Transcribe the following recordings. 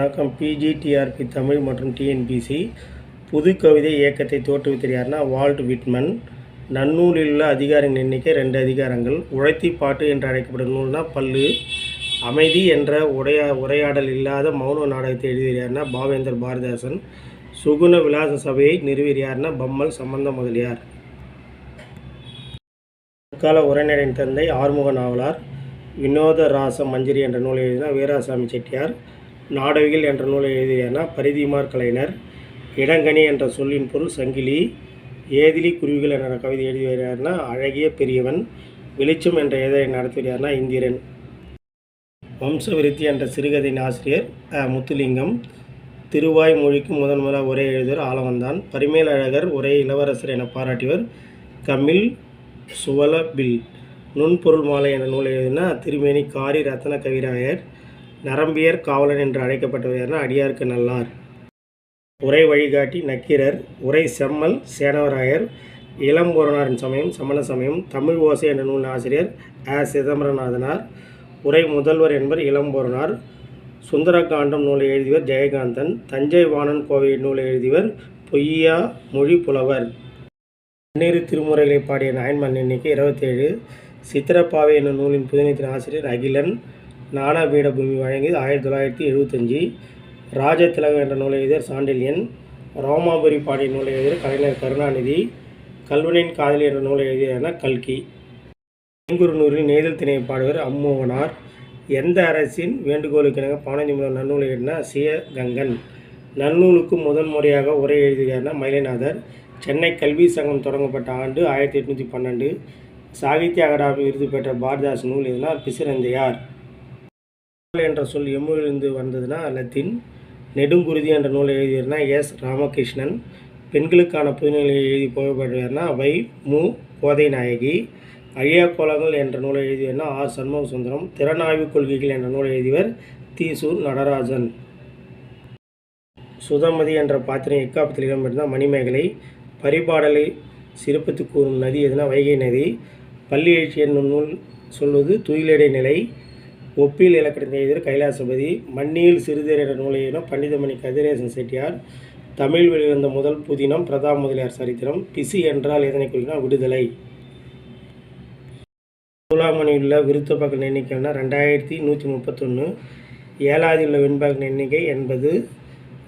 வணக்கம். பிஜிடிஆர்பி தமிழ் மற்றும் டிஎன்பிசி புது கவிதை இயக்கத்தை தோற்றுவித்தர் யாருன்னா வால்ட் விட்மன். நன்னூலில் உள்ள அதிகாரங்கள் எண்ணிக்கை ரெண்டு அதிகாரங்கள். உழைத்தி பாட்டு என்று அழைக்கப்படும் நூல்னா பல்லு. அமைதி என்ற உரையா உரையாடல் இல்லாத மௌன நாடகத்தை எழுதியர் யாருன்னா பாவேந்தர் பாரதிதாசன். சுகுண விலாச சபையை நிறுவியர் யாருன்னா பம்மல் சம்பந்த முதலியார். தற்கால உரைநடையின் தந்தை ஆறுமுக நாவலார் வினோத ராச மஞ்சரி என்ற நூலை எழுதினார் வீராசாமி செட்டியார். நாடகிகள் என்ற நூலை எழுதியனா பரிதிமார் கலைஞர் இடங்கனி என்ற சொல்லின் பொருள் சங்கிலி ஏதிலி குருவிகள் என்ற கவிதை எழுதியவர்னா அழகிய பெரியவன் வெளிச்சம் என்ற இதழை நடத்துகிறார்னா இந்திரன். வம்சவிருத்தி என்ற சிறுகதையின் ஆசிரியர் அ. முத்துலிங்கம். திருவாய் மொழிக்கு முதன் முதலாக உரை எழுதியவர் ஆலவந்தான் பரிமேல் அழகர் உரை இளவரசர் என பாராட்டியவர் கமில் சுவலபில். நுண்பொருள் மாலை என்ற நூலை எழுதினா திருமேனி காரி ரத்ன கவிராயர் நரம்பியர் காவலன் என்று அழைக்கப்பட்டவர் யாருன்னா அடியாருக்கு நல்லார். உரை வழிகாட்டி நக்கீரர் உரை செம்மல் சேனவராயர் இளம்பூரணாரின் சமயம் சமண சமயம் தமிழ் ஓசை என்ற நூல் ஆசிரியர் அ சிதம்பரநாதனார். உரை முதல்வர் என்பர் இளம்பூரணார் சுந்தரகாண்டம் நூலை எழுதியவர் ஜெயகாந்தன். தஞ்சை வாணன் கோவை நூலை எழுதியவர் பொய்யா மொழி புலவர் பன்னிரு திருமுறைகளை பாடிய நாயன்மன் எண்ணிக்கை இருபத்தேழு. சித்திரப்பாவை என்னும் நூலின் புதினத்தின் ஆசிரியர் அகிலன். நானா பீடபூமி வழங்கியது ஆயிரத்தி தொள்ளாயிரத்தி எழுபத்தஞ்சி ராஜதிலகம் என்ற நூலெழுதியர் சாண்டில்யன் ரோமாபுரி பாடிய நூலெழுதியர் கலைஞர் கருணாநிதி கல்வனின் காதலி என்ற நூலை எழுதியதுனா கல்கி. ஐங்குறுநூறில் நெய்தல் திணையை பாடுவர் அம்மோகனார். எந்த அரசின் வேண்டுகோளுக்கிணங்க பதினஞ்சு முதல் நன்னூலை எழுதினா சியகங்கன் நன்னூலுக்கு முதன் முறையாக உரை எழுதுகிறார்னா மயிலைநாதர். சென்னை கல்வி சங்கம் தொடங்கப்பட்ட ஆண்டு ஆயிரத்தி எட்நூற்றி பன்னெண்டு. சாகித்ய அகாடமி விருது பெற்ற பாரதிதாஸ் நூல் எதுனா பிசிறந்தையார். என்ற சொல் எம்மிலிருந்து வந்ததுன்னா லத்தீன். நெடுங்குருதி என்ற நூலை எழுதியவர்னா எஸ். ராமகிருஷ்ணன். பெண்களுக்கான புதுநிலை எழுதி போகப்படுவார்னா வை. மு. கோதை நாயகி அழியா கோலங்கள் என்ற நூலை எழுதியவர்னா ஆர். சண்முக சுந்தரம் திறனாய்வு கொள்கைகள் என்ற நூலை எழுதியவர் தீசூர் நடராஜன். சுதமதி என்ற பாத்திரம் எக்காப்பத்தில் இடம்பெற்றால் மணிமேகலை. பரிபாடலை சிறப்பித்து கூறும் நதி எதுனா வைகை நதி. பள்ளி எழுச்சி என்னும் நூல் சொல்வது துயிலடை நிலை. ஒப்பில் இலக்கணத்தை எழுதியவர் கைலாசபதி. மண்ணியில் சிறுதேர் என்ற நூலை பண்டிதமணி கதிரேசன் செட்டியார். தமிழ் வெளிவந்த முதல் புதினம் பிரதாப் முதலியார் சரித்திரம். பிசி என்றால் எதனை குறிக்கிறார் விடுதலை. சூளாமணியில் உள்ள விருத்தப்பகல் எண்ணிக்கைனா ரெண்டாயிரத்தி நூற்றி முப்பத்தொன்று ஏழாவதில் உள்ள வெண்பகல் எண்ணிக்கை என்பது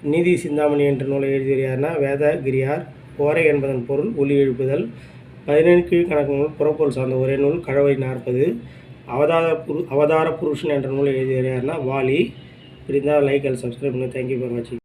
நீதி சிந்தாமணி என்ற நூலை எழுதியார்னா வேத வேதகிரியார். ஓரை என்பதன் பொருள் ஒலி எழுப்புதல். பதினேழு கீழ்கணக்கு நூல் புறப்பொருள் சார்ந்த ஒரே நூல். கழவை நாற்பது. அவதார புரு அவதார புருஷன் என்ற நூலை எழுதியவர் வாலி. இப்படி இருந்தால் லைக் அண்ட் சப்ஸ்கிரைப் பண்ணி தேங்க்யூ ஃபார் வாட்சிங்